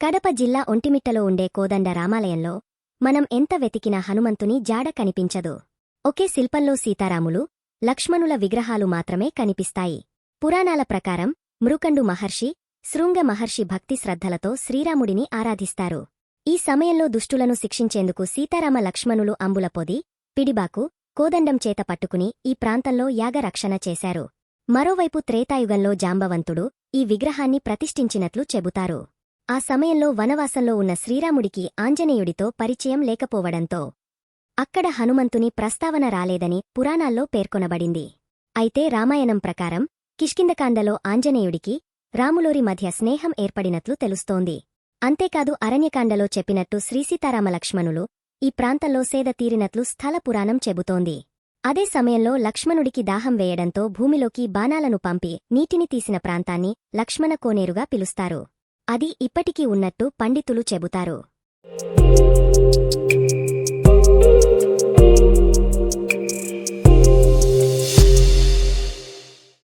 కడప జిల్లా ఒంటిమిట్టలో ఉండే కోదండ రామాలయంలో మనం ఎంత వెతికినా హనుమంతుని జాడ కనిపించదు. ఒకే శిల్పంలో సీతారాములు లక్ష్మణుల విగ్రహాలు మాత్రమే కనిపిస్తాయి. పురాణాల ప్రకారం మృకండు మహర్షి శృంగ మహర్షి భక్తి శ్రద్ధలతో శ్రీరాముడిని ఆరాధిస్తారు. ఈ సమయంలో దుష్టులను శిక్షించేందుకు సీతారామ లక్ష్మణులు అంబుల పొది పిడిబాకు కోదండం చేత పట్టుకుని ఈ ప్రాంతంలో యాగరక్షణ చేశారు. మరోవైపు త్రేతాయుగంలో జాంబవంతుడు ఈ విగ్రహాన్ని ప్రతిష్ఠించినట్లు చెబుతారు. ఆ సమయంలో వనవాసంలో ఉన్న శ్రీరాముడికి ఆంజనేయుడితో పరిచయం లేకపోవడంతో అక్కడ హనుమంతుని ప్రస్తావన రాలేదని పురాణాల్లో పేర్కొనబడింది. అయితే రామాయణం ప్రకారం కిష్కిందకాండలో ఆంజనేయుడికి రాములోరి మధ్య స్నేహం ఏర్పడినట్లు తెలుస్తోంది. అంతేకాదు అరణ్యకాండలో చెప్పినట్టు శ్రీసీతారామలక్ష్మణులు ఈ ప్రాంతంలో సేద తీరినట్లు స్థల పురాణం చెబుతోంది. అదే సమయంలో లక్ష్మణుడికి దాహం వేయడంతో భూమిలోకి బాణాలను పంపి నీటిని తీసిన ప్రాంతాన్ని లక్ష్మణ కోనేరుగా పిలుస్తారు. అది ఇప్పటికీ ఉన్నట్టు పండితులు చెబుతారు.